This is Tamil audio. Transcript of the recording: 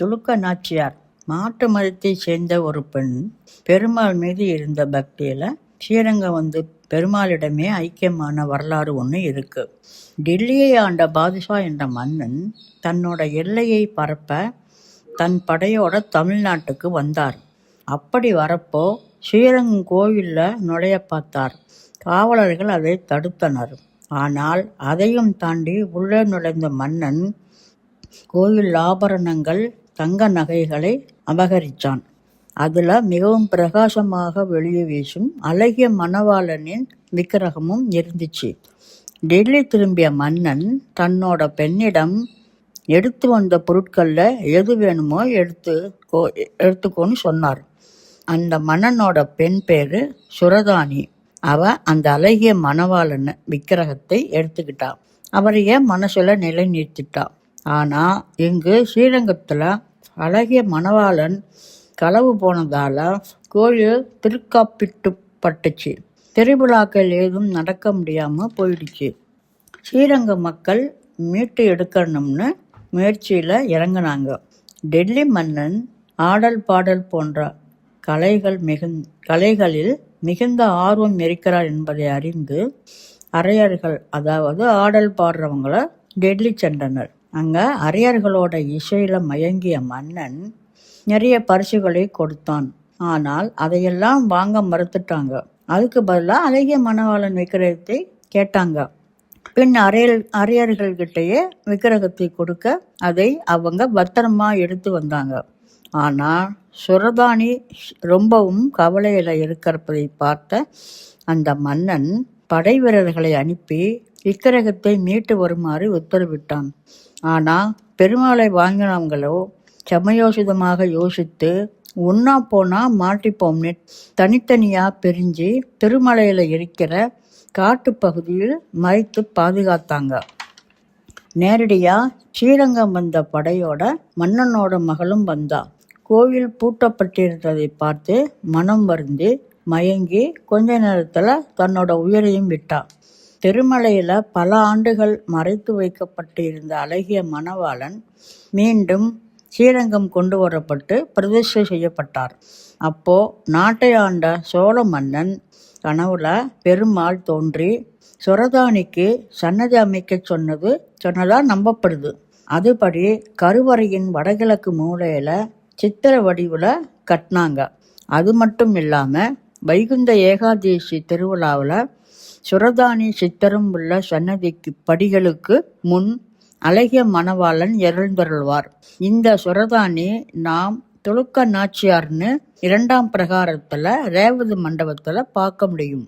துலுக்க நாச்சியார் மாட்டு மதத்தை சேர்ந்த ஒரு பெண் பெருமாள் மீது இருந்த பக்தியில் ஸ்ரீரங்கம் வந்து பெருமாளிடமே ஐக்கியமான வரலாறு ஒன்று இருக்கு. டெல்லியை ஆண்ட பாதுஷா என்ற மன்னன் தன்னோட எல்லையை பரப்ப தன் படையோட தமிழ்நாட்டுக்கு வந்தார். அப்படி வரப்போ ஸ்ரீரங்கம் கோவிலில் நுழைய பார்த்தார். காவலர்கள் அதை தடுத்தனர். ஆனால் அதையும் தாண்டி உள்ளே நுழைந்த மன்னன் கோவில் ஆபரணங்கள் தங்க நகைகளை அபகரித்தான் அதில் மிகவும் பிரகாசமாக வெளியே வீசும் அழகிய மணவாளனின் விக்கிரகமும் இருந்துச்சு. டெல்லி திரும்பிய மன்னன் தன்னோட பெண்ணிடம் எடுத்து வந்த பொருட்களில் எது வேணுமோ எடுத்து கோ எடுத்துக்கோன்னு சொன்னார். அந்த மன்னனோட பெண் பேர் சுரதானி அவ அந்த அழகிய மணவாளன் விக்கிரகத்தை எடுத்துக்கிட்டா. அவரையே மனசில் நிலை நிறுத்திட்டா இங்கு ஸ்ரீரங்கத்தில் அழகிய மணவாளன் களவு போனதால கோயில் திருக்காப்பிட்டுப்பட்டுச்சு. திருவிழாக்கள் ஏதும் நடக்க முடியாமல் போயிடுச்சு. ஸ்ரீரங்க மக்கள் மீட்டு எடுக்கணும்னு முயற்சியில் இறங்கினாங்க. டெல்லி மன்னன் ஆடல் பாடல் போன்ற கலைகள் மிகுந் கலைகளில் மிகுந்த ஆர்வம் இருக்கிறார் என்பதை அறிந்து அரையர்கள் அதாவது ஆடல் பாடுறவங்கள டெல்லி சென்றனர். அங்கே அரியர்களோட இசையில் மயங்கிய மன்னன் நிறைய பரிசுகளை கொடுத்தான். ஆனால் அதையெல்லாம் வாங்க மறுத்துட்டாங்க. அதுக்கு பதிலாக அழகிய மணவாளன் விக்கிரகத்தை கேட்டாங்க. பின் அரையல் அரையர்கள்கிட்டயே விக்கிரகத்தை கொடுக்க அதை அவங்க பத்திரமா எடுத்து வந்தாங்க. ஆனால் சுரதானி ரொம்பவும் கவலையில் இருக்கிறப்பதை பார்த்த அந்த மன்னன் படை வீரர்களை அனுப்பி விக்கிரகத்தை மீட்டு வருமாறு உத்தரவிட்டான். ஆனால் பெருமாளை வாங்கினவங்களோ சமயோசிதமாக யோசித்து ஒன்றா போனா மாட்டிப்போம்னு தனித்தனியா பிரிஞ்சு திருமலையில் இருக்கிற காட்டு பகுதியில் மறைத்து பாதுகாத்தாங்க. நேரடியா ஸ்ரீரங்கம் வந்த படையோட மன்னனோட மகளும் வந்தா. கோவில் பூட்டப்பட்டிருந்ததை பார்த்து மனம் வருந்து மயங்கி கொஞ்ச நேரத்தில் தன்னோட உயிரையும் விட்டா. திருமலையில் பல ஆண்டுகள் மறைத்து வைக்கப்பட்டிருந்த அழகிய மணவாளன் மீண்டும் ஸ்ரீரங்கம் கொண்டு வரப்பட்டு பிரதிஷ்டை செய்யப்பட்டார். அப்போ நாட்டை ஆண்ட சோழ மன்னன் கனவுல பெருமாள் தோன்றி சுரதானிக்கு சன்னதி அமைக்க சொன்னது சொன்னதா நம்பப்படுது. அதுபடி கருவறையின் வடகிழக்கு மூலையில சித்திர வடிவில் கட்டினாங்க. அது மட்டும் இல்லாமல் வைகுந்த ஏகாதேசி திருவிழாவில் சுரதானி சித்தரும் உள்ள சன்னதிக்கு படிகளுக்கு முன் அழகிய மணவாளன் எழுந்தருள்வார் இந்த சுரதானி நாம் துளுக்க நாச்சியார்னு இரண்டாம் பிரகாரத்தில் ரேவதி மண்டபத்தில் பார்க்க முடியும்.